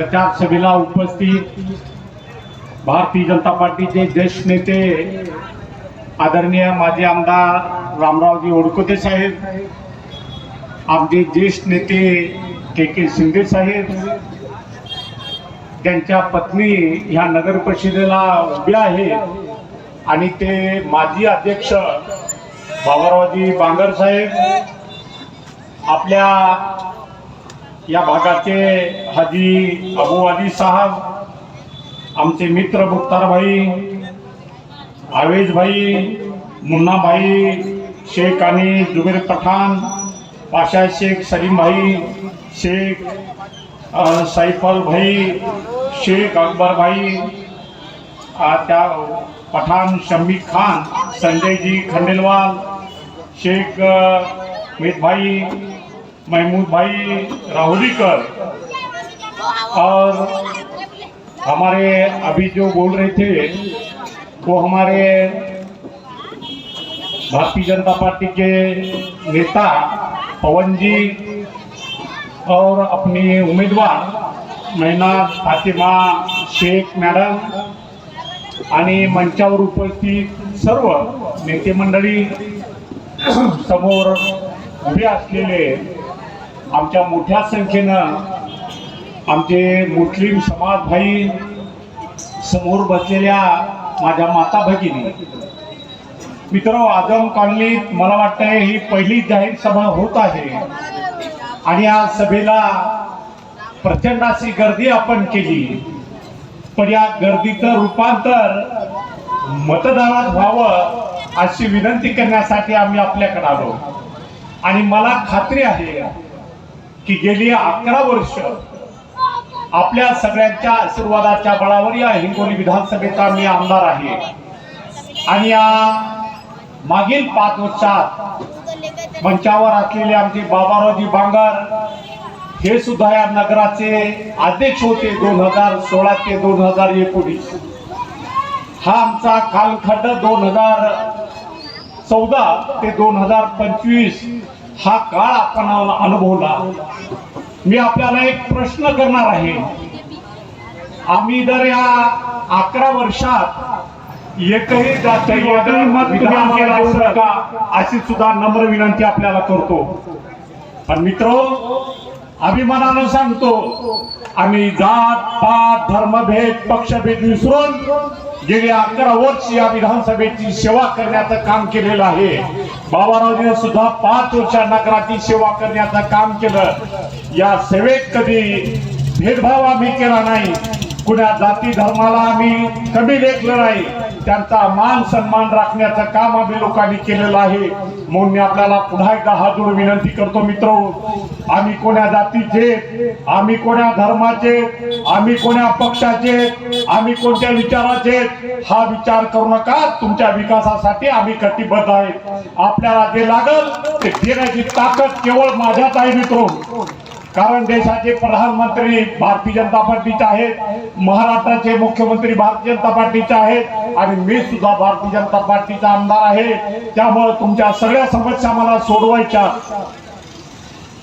प्रचार सभेला उपस्थित भारतीय जनता पार्टीचे ज्येष्ठ नेते आदरणीय माजी आमदार रामरावजी ओडकोते साहेब आमचे ज्येष्ठ नेते के के शिंदे साहेब त्यांच्या पत्नी ह्या नगर परिषदेला उभ्या आहेत आणि ते माजी अध्यक्ष बाबारावजी बांगर साहेब आपल्या या भागाचे हाजी अबू अली साहब आमचे मित्र मुक्तारभाई आवेजभाई मुन्नाभाई शेख आणि जुबेर पठाण पाशा शेख सलीमभाई शेख अ, भाई शेख अकबरभाई त्या पठाण शम्मी खान संजय जी खंडेलवाल शेख अ, महमूद भाई राहुलीकर और हमारे अभी जो बोल रहे थे वो हमारे भारतीय जनता पार्टी के नेता पवन जी और अपनी उमेदवार मैना फातिमा शेख मॅडम आणि मंचावर उपस्थित सर्व नेते मंडळी समोर उभे असलेले आमच्या मोठ्या संख्येनं आमचे मुस्लिम समाज भाई समोर बसलेल्या माझ्या माता भगिनी. मित्र आजम कॉलनीत मला वाटतंय ही पहिली जाहीर सभा होत आहे. आणि या सभेला प्रचंड अशी गर्दी आपण केली. पण या गर्दीचं रूपांतर मतदानात व्हावं अशी विनंती करण्यासाठी आम्ही आपल्याकडे आलो. आणि मला खात्री आहे की गेली अकरा वर्ष आपल्या सगळ्यांच्या आशीर्वादाच्या बळावर या हिंगोली विधानसभेचा मी आमदार आहे. आणि या मागील पाच वर्षात मंचावर असलेले आमचे बाबारावजी बांगर हे सुद्धा या नगराचे अध्यक्ष होते दोन हजार सोळा ते दोन हजार एकोणीस. हा आमचा कालखंड दोन हजार चौदा ते दोन हजार पंचवीस हा काळ आपण अनुभवला. मी आपल्याला एक प्रश्न करणार आहे. आम्ही जर या अकरा वर्षात एकही जातीवादी मत विधान केलं असेल का? अशी सुद्धा नम्र विनंती आपल्याला करतो. पण मित्र अभिमानानं सांगतो आम्ही जात पात धर्मभेद पक्षभेद विसरून गेली अकरा वर्ष या विधानसभेची सेवा करण्याचं काम केलेलं आहे. बाबारावजीने सुद्धा पाच वर्ष नगराची सेवा करण्याचं काम केलं. या सेवेत कधी भेदभाव आम्ही केला नाही. कुण्या जाती धर्माला आम्ही कमी लेखलं नाही. त्यांचा मान सन्मान राखण्याचं काम आम्ही लोकांनी केलेलं आहे. म्हणून मी आपल्याला पुन्हा एकदा हात जोडून विनंती करतो मित्र आम्ही कोण्या जातीचे आम्ही कोण्या धर्माचे आम्ही कोण्या पक्षाचे आम्ही कोणत्या विचाराचे हा विचार करू नका. तुमच्या विकासासाठी आम्ही कटिबद्ध आहे. आपल्याला जे लागल ते देण्याची ताकद केवळ माझ्यात आहे मित्र. कारण देशाचे प्रधानमंत्री भारतीय जनता पार्टीचे आहेत महाराष्ट्राचे मुख्यमंत्री भारतीय जनता पार्टीचे आहेत आणि मी सुद्धा भारतीय जनता पार्टीचा आमदार आहे. त्यामुळे तुमच्या सगळ्या समस्या मला सोडवायच्या.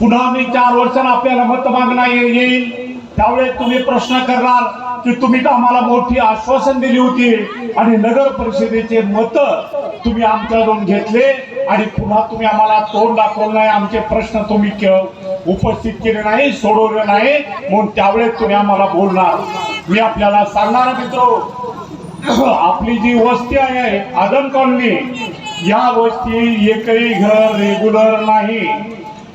पुन्हा मी चार वर्षांना आपल्याला मत मागणं येईल. त्यावेळेस तुम्ही प्रश्न करणार की तुम्ही तर आम्हाला मोठी आश्वासन दिली होती. आणि नगर परिषदेचे मत तुम्ही आमच्याकडून घेतले. आणि पुन्हा तुम्ही आम्हाला तोंड दाखवलं नाही. आमचे प्रश्न तुम्ही के- उपस्थित केले नाही सोडवले नाही म्हणून त्यावेळेस तुम्ही आम्हाला बोलणार. मी आपल्याला सांगणार मित्र आपली जी वस्ती आहे आदम कॉलनी या वस्ती एकही घर रेग्युलर नाही.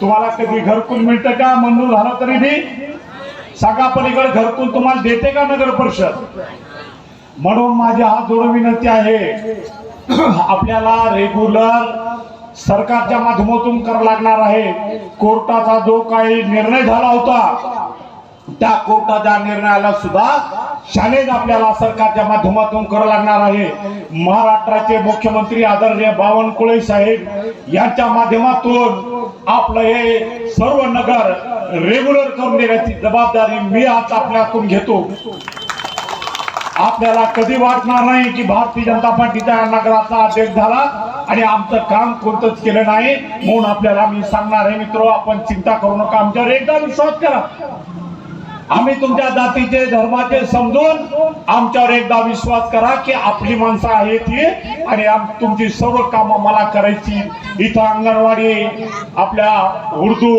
तुम्हाला कधी घरकुल मिळतं का? मंजूर झालं तरी बी. सांगा पलीकडे घरकुल तुम्हाला देते का नगर परिषद? म्हणून माझी हात जोडून विनंती आहे. आपल्याला रेग्युलर सरकारच्या माध्यमातून करावं लागणार आहे. कोर्टाचा जो काही निर्णय झाला होता त्या कोर्टाच्या निर्णयाला सुद्धा शाळेत आपल्याला सरकारच्या माध्यमातून करावं लागणार आहे. महाराष्ट्राचे मुख्यमंत्री आदरणीय बावनकुळे साहेब यांच्या माध्यमातून आपलं हे सर्व नगर रेग्युलर करून देण्याची जबाबदारी मी आज आपल्यातून घेतो. आपल्याला कधी वाटणार नाही की भारतीय जनता पार्टीच्या नगराचा अध्यक्ष झाला. आणि आमचं काम कोणतंच केलं नाही म्हणून आपल्याला मी सांगणार आहे मित्र आपण चिंता करू नका. आमच्यावर एकदा विश्वास करा. आम्ही तुमच्या जातीचे धर्माचे समजून आमच्यावर एकदा विश्वास करा की आपली माणसं आहेत ही आणि तुमची सर्व कामं मला करायची. इथं अंगणवाडी आपल्या उर्दू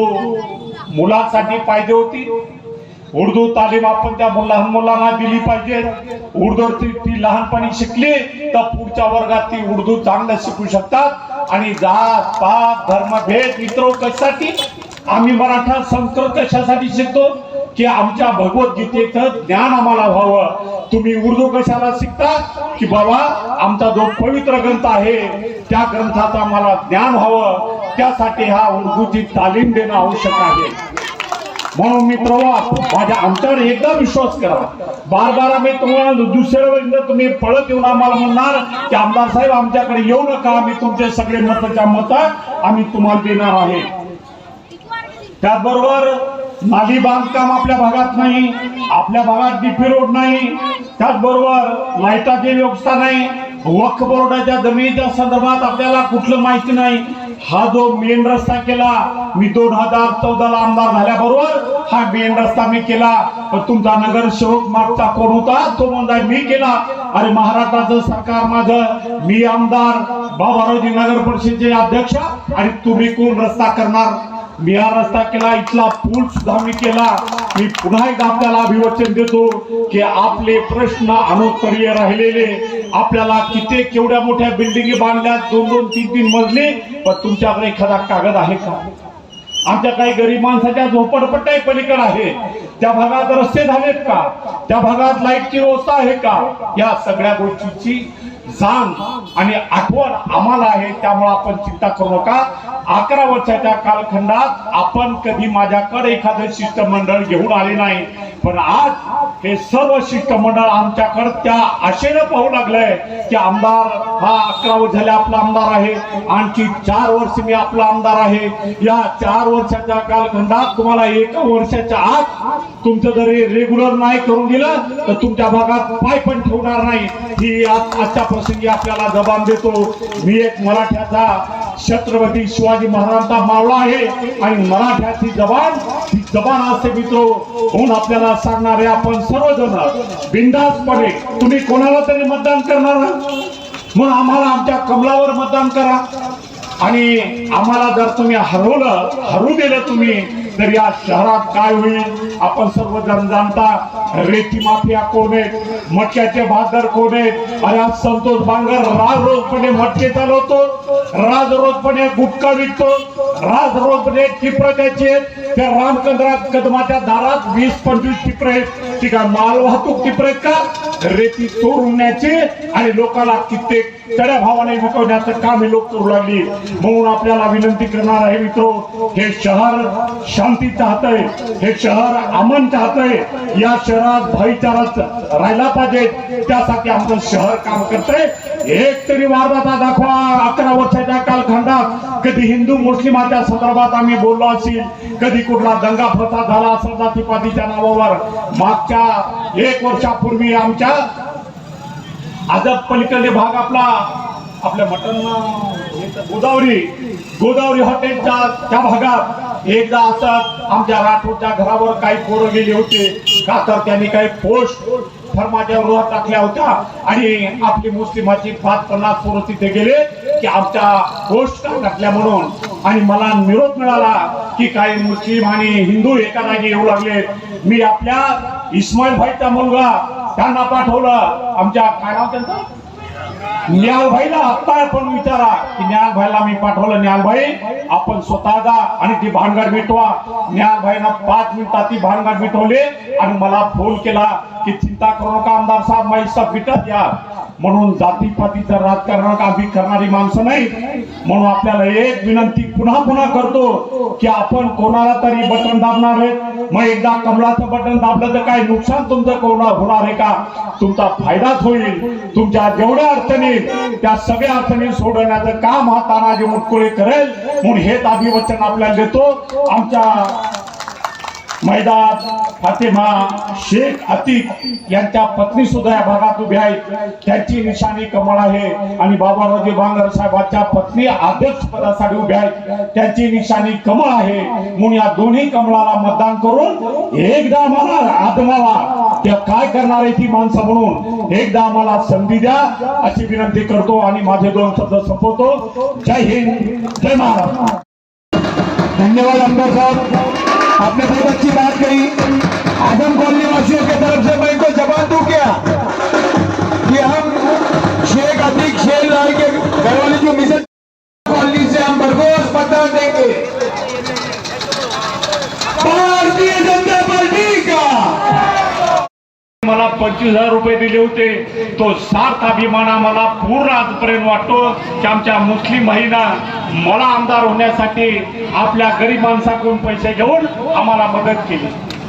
मुलांसाठी पाहिजे होती. उर्दू तालीम आपण त्या लहान मुलांना दिली पाहिजे. उर्दू ती ती लहानपणी शिकली तर पुढच्या वर्गात ती उर्दू चांगलं शिकू शकतात. आणि जात पात धर्मभेद मित्र कशासाठी? आम्ही मराठा संस्कृत कशासाठी शिकतो? की आमच्या भगवद्गीतेचं ज्ञान आम्हाला व्हावं. तुम्ही उर्दू कशाला शिकता? की बाबा आमचा जो पवित्र ग्रंथ आहे त्या ग्रंथाचं आम्हाला ज्ञान व्हावं. त्यासाठी हा उर्दूची तालीम देणं आवश्यक आहे. म्हणून मित्र माझ्या आमच्यावर एकदा विश्वास करा. बार बार आम्ही तुम्हाला दुसऱ्या वेळेला तुम्ही पळत येऊन आम्हाला म्हणणार की आमदार साहेब आमच्याकडे येऊ नका आम्ही तुमचे सगळे मताच्या मत आम्ही तुम्हाला देणार आहे. त्याचबरोबर नाली बांधकाम आपल्या भागात नाही आपल्या भागात डीपी रोड नाही त्याचबरोबर लाईटाची व्यवस्था नाही वक्फ बोर्डाच्या जमिनीच्या संदर्भात आपल्याला कुठलं माहिती नाही. हा जो मेन रस्ता केला मी दोन हजार चौदाला आमदार झाल्याबरोबर हा मेन रस्ता मी केला. पण तुमचा नगरसेवक मागचा कोण होता? तो म्हणता मी केला. अरे महाराष्ट्राचं सरकार माझं. मी आमदार बाबारावजी नगर परिषदेचे अध्यक्ष. आणि तुम्ही कोण रस्ता करणार? मी हा रस्ता केला इथला पूल सुद्धा मी केला. मी पुन्हा एकदा आपल्याला अभिवचन देतो की आपले प्रश्न अनुत्तरीय राहिलेले. आपल्याला किती केवढ्या मोठ्या बिल्डिंगी बांधल्या दोन दोन तीन तीन मजले पण तुमच्याकडे एखादा कागद आहे का? आमच्या काही गरीब माणसाच्या झोपडपट्ट्या पलीकडे आहे. त्या भागात रस्ते झालेत का? त्या भागात लाईटची व्यवस्था आहे का? या सगळ्या गोष्टीची जाण आणि आठवण आम्हाला आहे त्यामुळे आपण चिंता करू नका. अकरा वर्षाच्या कालखंडात आपण कधी माझ्याकडे एखादं शिष्टमंडळ घेऊन आले नाही. पण आज हे सर्व शिष्टमंडळ आमच्याकडे त्या आशेनं पाहू लागलंय की आमदार हा अकरा वर्ष झाले आपला आमदार आहे. आणखी चार वर्ष मी आपला आमदार आहे. या चार वर्षाच्या कालखंडात तुम्हाला एका वर्षाच्या आत तुमचं जरी रेग्युलर नाही करून दिलं तर तुमच्या भागात पाय पण ठेवणार नाही. ही आज आजच्या प्रसंगी आपल्याला जबान देतो. मी एक मराठ्याचा छत्रपती शिवाजी महाराजांचा मावळा आहे आणि मराठ्याची जबान ही जबान असते मित्र म्हणून आपल्याला सांगणारे आपण सर्वजण बिंदासपणे तुम्ही कोणाला तरी मतदान करणार ना? म्हणून आम्हाला आमच्या कमलावर मतदान करा आणि आम्हाला जर तुम्ही हरवलं हरू दिलं तुम्ही तर या शहरात काय होईल? आपण सर्वजण जाणता रेती माफिया कोण आहेत? मटक्याचे बाजार कोण आहेत? अरे आज संतोष बांगर राज रोजपणे मटके चालवतो राज रोजपणे गुटखा विकतो राज रोजपणे टिपर त्याचे त्या रामचंद्रात कदमाच्या दारात वीस पंचवीस टिपर आहेत. ती काय माल वाहतूक टिपर आहेत का? रेती चोरण्याचे आणि लोकांना कित्येक चढ्या भावाने विकवण्याचं काम हे लोक करू लागली. म्हणून आपल्याला विनंती करणार आहे मित्र हे शहर शांती चाहतंय हे शहर अमन चाहतंय. या शहरात भाईचारा राहिला पाहिजे. त्यासाठी आमचं शहर काम करतंय. एक तरी वारदाता दाखवा. अकरा वर्षाच्या कालखंडात कधी हिंदू मुस्लिमाच्या संदर्भात आम्ही बोललो असेल कधी कुठला दंगा फसाद झाला असेल जातीपातीच्या नावावर. मागच्या एक वर्षापूर्वी आमच्या आजब पलीकडे भाग आपला आपल्या मटन गोदावरी गोदावरी हॉटेलच्या त्या भागात एकदा असं आमच्या राठोडच्या घरावर काही पोरं गेले होते. का तर त्यांनी काही पोस्ट धर्माच्या विरोधात टाकल्या होत्या. आणि आपली मुस्लिमाची पाच पन्नास पोरं तिथे गेले की आमच्या गोष्ट टाकल्या म्हणून. आणि मला निरोप मिळाला की काही मुस्लिम आणि हिंदू एका जागी येऊ लागले. मी आपल्या इस्माईल भाईचा मुलगा त्यांना पाठवलं. आमच्या काय नाव त्यांचं? न्यालभाईला आत्ता आपण विचारा की न्यालभाईला मी पाठवलं. न्यालभाई आपण स्वतः जा आणि ती भानगड मिटवा. न्यालभाईनं पाच मिनिटात ती भानगड मिटवली आणि मला फोन केला की चिंता करू नका आमदार साहेब माझी सब या. म्हणून जातीपातीचं राजकारण आम्ही करणारी माणसं नाही म्हणून आपल्याला एक विनंती पुन्हा पुन्हा करतो की आपण कोणाला तरी बटन दाबणार आहे मग एकदा कमलाचं बटन दाबलं तर काय नुकसान तुमचं कोणा होणार आहे का? तुमचा फायदाच होईल. तुमच्या जेवढ्या अडचणी त्या सगळ्या अडचणी सोडवण्याचं काम हा तानाजी मुटकुळे करेल. म्हणून हेच अभिवचन आपल्याला देतो. आमच्या मैदान फातिमा शेख अतिक यांच्या पत्नी सुद्धा या भागात उभ्या आहेत. त्यांची निशाणी कमळ आहे. आणि बाबारावजी बांगर साहेबांच्या पत्नी अध्यक्ष पदासाठी उभ्या आहेत. त्यांची निशाणी कमळ आहे. म्हणून या दोन्ही कमळाला मतदान करून एकदा मला आत्माला त्या काय करणार आहे ती माणसं म्हणून एकदा आम्हाला संधी द्या अशी विनंती करतो आणि माझे दोन शब्द संपवतो. जय हिंद जय महाराज धन्यवाद आमदार साहेब. आपने बहुत अच्छी बात कही आजम कॉलोनी वासियों के तरफ से मैं को जवाब दूं. पंचवीस हजार रुपये दिले होते. तो सार्थ अभिमान आम्हाला पूर्ण आजपर्यंत वाटतो की आमच्या मुस्लिम महिला मला आमदार होण्यासाठी आपल्या गरीब माणसाकडून पैसे घेऊन आम्हाला मदत केली.